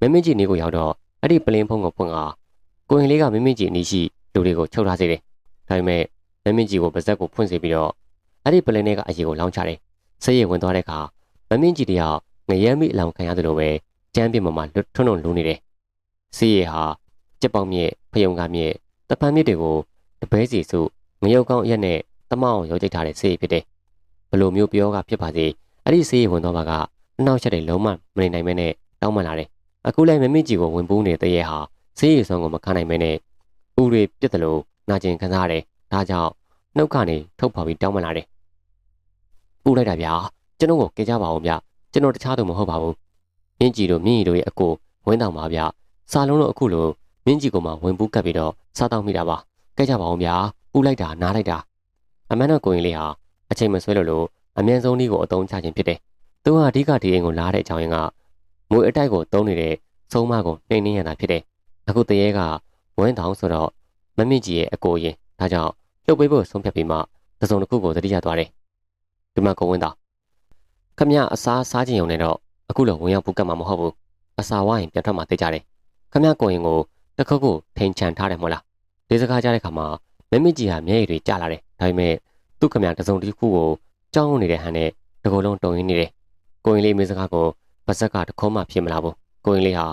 မမင်းကြီးနေကိုရောက်တော့အဲ့ဒီပလင်းဖုံးကိုဖွင့်ကကိုရင်လေးကမမင်းကြီးအနီးရှိလူတွေကိုချုပ်ထားစေတယ်ဒါပေမဲ့မမင်းကြီးကိုပါဇက်ကိုဖွင့်စေပြီးတော့ အဲ့ဒီပလင်းထဲကအရေကိုလောင်းချတယ်ဆေးရဝင်သွားတဲ့အခါမမင်းကြီးတယောက်ငရဲမိအလောင်ခံရတယ်လို့ပဲကျမ်းပြင်ပေါ်မှာထွန်းထွန်းလူနေတယ်ဆေးရဟာကြက်ပေါက်မြက်ဖယုံကမြက်တပန်းမြက်တွေကိုတပဲစီစုငရုတ်ကောင်းရက်နဲ့တမောင်ရောကြိတ်ထားတဲ့ဆေးရဖြစ်တယ်ဘလို့မျိုးပြောကဖြစ်ပါစေအဲ့ဒီဆေးရဝင်သွားပါကအနောက်ချက်တွေလုံးဝမနေနိုင်မဲနဲ့တောင်းပန်လာတယ်အခုလည်းမမင်းကြီးကိုဝင်ပူးနေတဲ့ရဲဟာဆေးရည်ဆောင်ကိုမခံနိုင်မဲနဲ့ဥတွေပြစ်တယ်လို့နာကျင်ခံစားရတယ်ဒါကြောင့်နှုတ်ကနေထုတ်ဖော်ပြီးတောင်းပန်လာတယ် ပူလိုက်တာဗျာကျွန်တော်ကိုကြကြပါအောင်ဗျကျွန်တော်တခြားသူမဟုတ်ပါဘူးမြင့်ကြီးတို့မြင့်ကြီးတို့ရဲ့အကိုဝင်းတောင်ပါဗျစာလုံးတို့အခုလိုမြင့်ကြီးကမှဝင်ပူးကပ်ပြီးတော့စားတောင်းမိတာပါကြကြပါအောင်ဗျာပူလိုက်တာနားလိုက်တာအမှန်တော့ကိုရင်လေးဟာအချိန်မဆွဲလို့လို့အမြန်ဆုံးလေးကိုအသုံးချခြင်းဖြစ်တယ်သူဟာအဓိကဒီအိမ်ကိုလာတဲ့အကြောင်းရင်းကငွေအတိုက်ကိုတုံးနေတဲ့ဆုံးမကိုနှိမ့်နှင်းရတာဖြစ်တယ်အခုတရေကဝင်းတောင်ဆိုတော့မမင့်ကြီးရဲ့အကိုရင်ဒါကြောင့်လှုပ်ပေးဖို့ဆုံးဖြတ်ပြီးမှသစုံတစ်ခုကိုသတိရသွားတယ် ဒီမှာကိုဝင်းတောင်ခမရအစားစားခြင်းုံနဲ့တော့အခုလိုဝင်ရောက်ပူကတ်မှာမဟုတ်ဘူးအစာဝိုင်းပြန်ထွက်မှသိကြတယ်ခမရကိုရင်ကိုတစ်ခုခုထိန်ချန်ထားတယ်မဟုတ်လားဒီစကားကြားတဲ့ခါမှာမမင့်ကြီးဟာမျက်ရည်တွေကျလာတယ်ဒါပေမဲ့သူ့ခမရတစုံတစ်ခုကိုကြောင်းနေတဲ့ဟန်နဲ့တကူလုံးတုံရင်းနေတယ်ကိုရင်လေးမေးစကားကိုပါဇက်ကတခုံးမှဖြစ်မလာဘူးကိုရင်လေးဟာ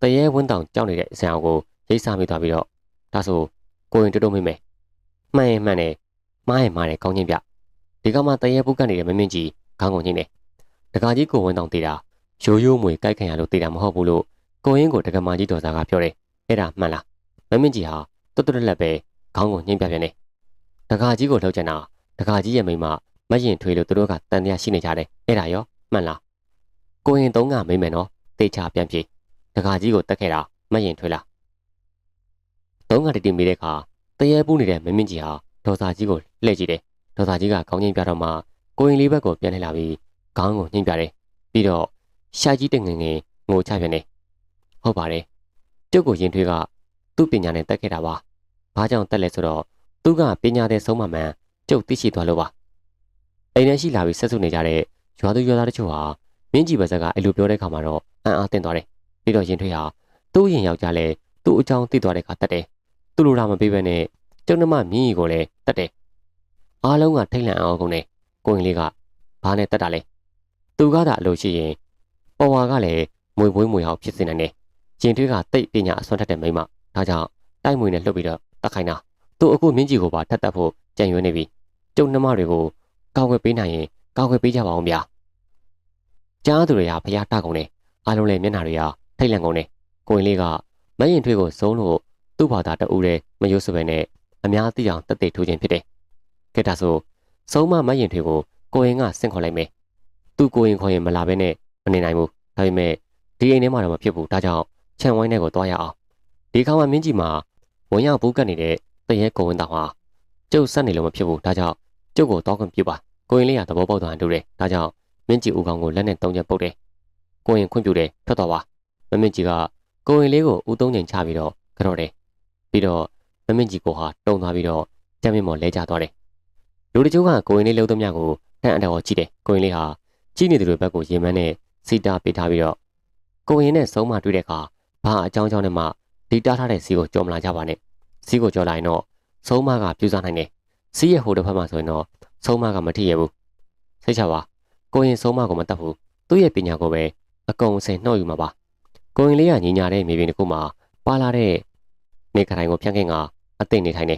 တရေဝင်းတောင်ကြောက်နေတဲ့အစံအောင်ကိုရိတ်စားမိသွားပြီးတော့ဒါဆိုကိုရင်တိုးတိုးမိမယ်မှန်ရင်မှန်တယ်မှားရင်မှားတယ်ကောင်းချင်းပြ ဒီကမှတရေပုတ်ကနေတယ်မမင်းကြီးခေါင်းကုန်ချင်းတယ်တကာကြီးကိုဝင်းတောင်တေးတာရိုးရိုးမွေကြိုက်ခံရလို့တေးတာမဟုတ်ဘူးလို့ကိုရင်ကိုတကမာကြီးတော်သားကပြောတယ်အဲ့ဒါမှန်လားမမင်းကြီးဟာတွတ်တွတ်လက်ပဲခေါင်းကိုညှိပြပြန်နေတကာကြီးကိုလှုပ်ချင်တာတကာကြီးရဲ့မိမမရင်ထွေးလို့သူတို့ကတန်တရားရှိနေကြတယ်အဲ့ဒါရောမှန်လားကိုရင်သုံးကမိမယ်နော်တေချာပြန်ပြေတကာကြီးကိုတက်ခဲ့တာမရင်ထွေးလားသုံးကတတိမိတဲ့အခါတရေပူးနေတဲ့မင်းမင်းကြီးဟာဒေါ်စာကြီးကိုလှည့်ကြည့်တယ် ဒေါ်စာကြီးကခေါင်းငိမ့်ပြတော့မှကိုရင်လေးဘက်ကိုပြန်လှည့်လာပြီးခေါင်းကိုညှိပြတယ်ပြီးတော့ရှာကြီးတငငယ်ငိုချပြန်တယ်ဟုတ်ပါတယ်ကျုပ်ကိုရင်ထွေးကသူ့ပညာနဲ့တက်ခဲ့တာပါဘာကြောင့်တက်လဲဆိုတော့သူကပညာတဲ့ဆုံးမမှန်ကျုပ်သိရှိသွားလို့ပါအိမ်ထဲရှိလာပြီးဆက်စုနေကြတဲ့ရွာသူရွာသားတို့ဟာမင်းကြီးပါဇက်ကအဲ့လိုပြောတဲ့ခါမှာတော့အံ့အားသင့်သွားတယ်ပြီးတော့ရင်ထွေးဟာသူ့ရင်ယောက်ျားလဲသူ့အကြောင်းသိသွားတဲ့ခါတက်တယ်သူ့လိုလာမပေးဘဲနဲ့ကျုံနှမမြင်းကြီးကိုလည်းတက်တယ် အားလုံးကထိတ်လန့်အောင်ကုန်တယ်ကိုရင်လေးကဘာနဲ့တက်တာလဲသူကသာအလိုရှိရင်ပေါ်ဝါကလည်းမွေပွေးမွေဟောက်ဖြစ်နေနိုင်တယ်ရင်ထွေးကတိတ်ပညာအစွမ်းထက်တဲ့မိမဒါကြောင့်တိုက်မွေနဲ့လှုပ်ပြီးတော့တက်ခိုင်းတာသူအခုမြင်းကြီးကိုပါထက်တက်ဖို့ကြံရွေးနေပြီကျုံနှမတွေကိုကောက်ွယ်ပေးနိုင်ရင်ကောက်ွယ်ပေးကြပါအောင်ဗျာကြားသူတွေကဖျားတကုန်တယ်အားလုံးလည်းမျက်နှာတွေကထိတ်လန့်ကုန်တယ်ကိုရင်လေးကမရင်ထွေးကိုစုံလို့သူ့ဘာသာတူတဲ့မယုတ်စပယ်နဲ့အများသိအောင်တက်တဲ့ထိုးခြင်းဖြစ်တယ် ကဲဒါဆိုစုံမမရင်ထွေးကိုကိုရင်ကဆင့်ခေါ်လိုက်မယ်သူ့ကိုရင်ခေါ်ရင်မလာဘဲနဲ့မနေနိုင်ဘူးဒါပေမဲ့ဒီအိမ်ထဲမှာတော့မဖြစ်ဘူးဒါကြောင့်ခြံဝိုင်းထဲကိုသွားရအောင်ဒီခါမှမင်းကြီးမှာဝင်ရောက်ဘူးကတ်နေတဲ့တရဲကိုဝင်တော်ဟာကျုပ်ဆက်နေလို့မဖြစ်ဘူးဒါကြောင့်ကျုပ်ကိုတောင်းခွင့်ပြုပါကိုရင်လေးကသဘောပေါက်သွားတူတယ်ဒါကြောင့်မင်းကြီးဦးကောင်ကိုလက်နဲ့တုံးချက်ပုတ်တယ်ကိုရင်ခွင့်ပြုတယ်ထွက်သွားပါမမင်းကြီးကကိုရင်လေးကိုဦးသုံးချိန်ချပြီးတော့ကြော့တယ်ပြီးတော့မမင်းကြီးကိုဟာတုံသွားပြီးတော့တမ်းမင်းမော်လဲကျသွားတယ် လူတချို့ကကိုရင်လေးလှုပ်သမျှကိုတန်းအတော်ကြည့်တယ်ကိုရင်လေးဟာကြည့်နေသူတွေဘက်ကိုရင်မန်းနဲ့စီတာပေးထားပြီးတော့ကိုရင်နဲ့ဆုံးမတွေ့တဲ့အခါဘာအကြောင်းကြောင့်နဲ့မှဒီတားထားတဲ့စီကိုကြော်မလာကြပါနဲ့စီကိုကြော်လာရင်တော့ဆုံးမကပြူစားနိုင်တယ်စီရဲ့ဟိုတစ်ဖက်မှာဆိုရင်တော့ဆုံးမကမထီရဘူးစိတ်ချပါကိုရင်ဆုံးမကိုမတတ်ဘူးသူ့ရဲ့ပညာကိုပဲအကုန်စင်နှော့ယူမှာပါကိုရင်လေးကညီညာတဲ့မြေပြင်တစ်ခုမှာပါလာတဲ့နေခတိုင်းကိုဖြန့်ခင်ကအသိနေထိုင်နေ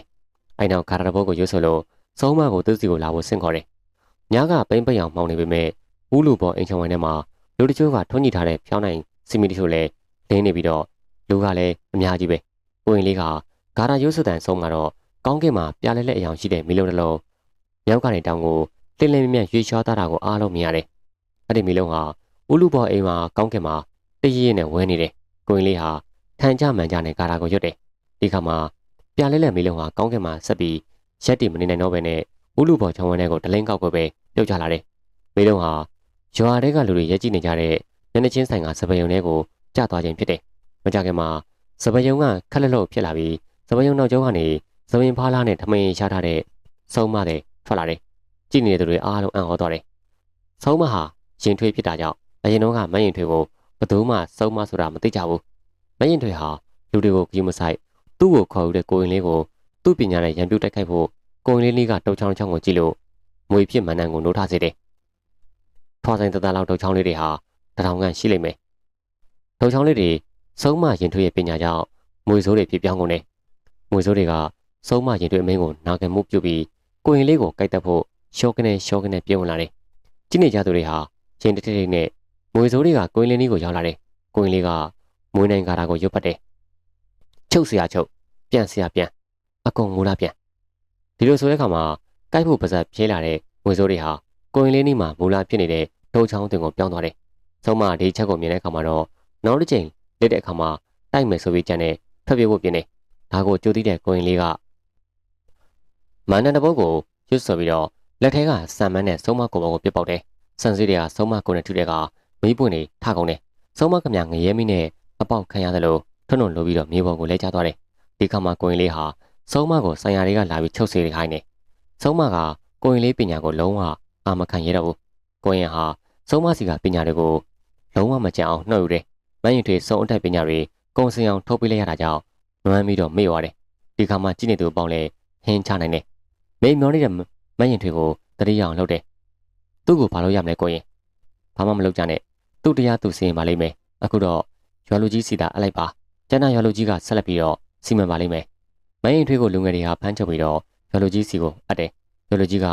အဲနောက်ခါရဘုတ်ကိုရွတ်ဆိုလို့ ဆုံးမကိုသူ့စီကိုလာဖို့ဆင့်ခေါ်တယ်ညကပိမ့်ပိန်အောင်မှောင်နေပေမဲ့ဦးလူပေါ်အိမ်ချောင်းဝိုင်းထဲမှာလူတချို့ကထွန်းညှိထားတဲ့ဖြောင်းနိုင်စီမီတချို့လည်းလင်းနေပြီးတော့လူကလည်းအများကြီးပဲကိုရင်လေးကဂါရာရုပ်စတန်ဆုံးကတော့ကောင်းကင်မှာပြလဲလဲအယောင်ရှိတဲ့မီလုံးတစ်လုံးမြောက်ကနေတောင်ကိုလင်းလင်းမြမြရွှေချောသားတာကိုအားလုံးမြင်ရတယ်အဲ့ဒီမီလုံးဟာဦးလူဘော်အိမ်မှာကောင်းကင်မှာတရရနဲ့ဝဲနေတယ်ကိုရင်လေးဟာထန်ကြမှန်ကြနဲ့ကာတာကိုရွတ်တယ်ဒီခါမှာပြလဲလဲမီလုံးဟာကောင်းကင်မှာဆက်ပြီး ရက်တီမနေနိုင်တော့ဘဲနဲ့ဦးလူဘော်ချောင်းဝန်းထဲကိုတလင်းကောက်ကွယ်ပဲပြုတ်ချလာတယ်မီလုံးဟာရွာထဲကလူတွေရက်ကြည့်နေကြတဲ့ညနေချင်းဆိုင်ကစပယ်ယုံထဲကိုကျသွားခြင်းဖြစ်တယ်မကြခင်မှာစပယ်ယုံကခက်လက်လို့ဖြစ်လာပြီးစပယ်ယုံနောက်ကျောင်းကနေစပင်ဖားလားနဲ့ထမင်းရှားထားတဲ့စုံမတဲ့ထွက်လာတယ်ကြည့်နေတဲ့သူတွေအားလုံးအံ့ဩသွားတယ်စုံမဟာရင်ထွေးဖြစ်တာကြောင့်အရင်တော့ကမရင်ထွေးကိုဘယ်သူမှစုံမဆိုတာမသိကြဘူးမရင်ထွေးဟာလူတွေကိုကြည့်မဆိုင်သူ့ကိုခေါ်ယူတဲ့ကိုရင်လေးကို သူ့ပညာနဲ့ရံပြူတိုက်ခိုက်ဖို့ကိုင်လေးလေးကတုတ်ချောင်းချောင်းကိုကြည့်လို့မွေဖြစ်မန်နန်ကိုနှိုးထားစေတယ်။ထွားဆိုင်တသားလောက်တုတ်ချောင်းလေးတွေဟာတထောင်ခန့်ရှိလိမ့်မယ်။တုတ်ချောင်းလေးတွေဆုံးမရင်ထွေးရဲ့ပညာကြောင့်မွေဆိုးတွေဖြစ်ပြောင်းကုန်တယ်။မွေဆိုးတွေကဆုံးမရင်ထွေးအမင်းကိုနာခံမှုပြုပြီးကိုင်လေးကိုကြိုက်တတ်ဖို့ရှော့ကနေရှော့ကနေပြုံးလာတယ်။ကြည့်နေကြသူတွေဟာရင်တစ်ထစ်နဲ့မွေဆိုးတွေကကိုင်လေးလေးကိုရောက်လာတယ်။ကိုင်လေးကမွေနိုင်ကာတာကိုရွတ်ပတ်တယ်။ချုပ်စရာချုပ်ပြန်စရာပြန် အကုန်ငိုလာပြန်ဒီလိုဆိုတဲ့အခါမှာကိုက်ဖို့ပါဇက်ဖြဲလာတဲ့မွေစိုးတွေဟာကိုရင်လေးနီးမှာမူလာဖြစ်နေတဲ့တုံချောင်းတင်ကိုပြောင်းသွားတယ်။ဆုံးမဒီချက်ကိုမြင်တဲ့အခါမှာတော့နောက်တစ်ချိန်လက်တဲ့အခါမှာတိုက်မယ်ဆိုပြီးကြံတဲ့ဖက်ပြဖို့ပြင်နေ။ဒါကိုကြိုသိတဲ့ကိုရင်လေးကမန္တန်တပုတ်ကိုရွတ်ဆိုပြီးတော့လက်ထဲကဆံမန်းနဲ့ဆုံးမကိုဘောကိုပြစ်ပေါက်တယ်။ဆန်စီတွေကဆုံးမကိုနဲ့ထုတဲ့ကမီးပွင့်နေထကုန်တယ်။ဆုံးမကမြငရဲမီနဲ့အပေါက်ခံရတယ်လို့ထွန်းထွန်းလိုပြီးတော့မြေပေါ်ကိုလဲကျသွားတယ်။ဒီခါမှာကိုရင်လေးဟာ ဆုံးမကိုဆံရတွေကလာပြီးချုပ်စေခိုင်းတယ်။ဆုံးမကကိုရင်လေးပညာကိုလုံးဝအာမခံရတော့ဘူး။ကိုရင်ဟာဆုံးမစီကပညာတွေကိုလုံးဝမကြံအောင်နှုတ်ယူတယ်။မန်းရင်ထွေဆုံးအတက်ပညာတွေကုံစင်အောင်ထုတ်ပေးလိုက်ရတာကြောင့်နွမ်းပြီးတော့မေ့ရတယ်။ဒီခါမှာကြည့်နေသူပေါင်းလဲဟင်းချနိုင်တယ်။မိမျောနေတဲ့မရင်ထွေကိုတတိယအောင်လုပ်တယ်။သူ့ကိုဘာလို့ရမလဲကိုရင်ဘာမှမလုပ်ကြနဲ့။သူ့တရားသူစီရင်ပါလိမ့်မယ်။အခုတော့ရွာလူကြီးစီတာအလိုက်ပါ။ကျန်တဲ့ရွာလူကြီးကဆက်လက်ပြီးတော့စီမံပါလိမ့်မယ်။ မရင်ထွေကိုလူငယ်တွေဟာဖမ်းချုပ်ပြီးတော့ရွာလူကြီးစီကိုအပ်တယ်။ရွာလူကြီးက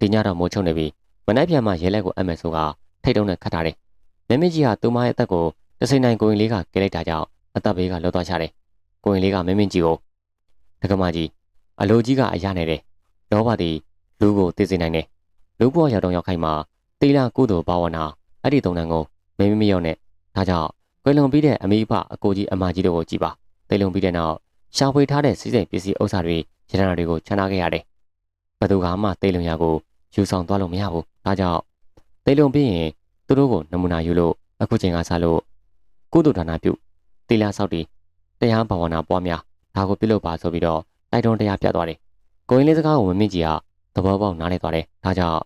ဒီညတော့မိုးချုံနေပြီးမနိုင်ပြန်မှရဲလက်ကိုအပ်မယ်ဆိုကထိတ်တုံးနဲ့ခတ်ထားတယ်။မင်းမကြီးကသူမရဲ့အသက်ကိုတစိမ့်နိုင်ကိုရင်လေးကကဲလိုက်တာကြောင့်အသက်ဘေးကလွတ်သွားချတယ်။ကိုရင်လေးကမင်းမကြီးကိုဒကမကြီးအလိုကြီးကအရနေတယ်။လောဘသည်လူကိုသိစေနိုင်တယ်။လူဘဝရောက်တော့ရောက်ခိုင်းမှာတေလာကုသိုလ်ဘာဝနာအဲ့ဒီသုံးတန်းကိုမင်းမမရောက်နဲ့ဒါကြောင့်ကွယ်လွန်ပြီးတဲ့အမိအဖအကိုကြီးအမကြီးတို့ကိုကြည်ပါ။တေလုံပြီးတဲ့နောက် ရှာဖွေထားတဲ့စီးစိမ်ပစ္စည်းဥစ္စာတွေရတနာတွေကိုချန်ထားခဲ့ရတယ်။ဘယ်သူကမှတေလုံရကိုယူဆောင်သွားလို့မရဘူး။ဒါကြောင့်တေလုံပြီးရင်သူတို့ကိုနမူနာယူလို့အခုချိန်ကစလို့ကုသိုလ်ဒါနပြုတေလာဆောက်တီတရားဘာဝနာပွားများဒါကိုပြုလုပ်ပါဆိုပြီးတော့တိုက်တွန်းတရားပြသွားတယ်။ကိုရင်းလေးစကားကိုမမင်းကြီးကသဘောပေါက်နားလည်သွားတယ်။ဒါကြောင့်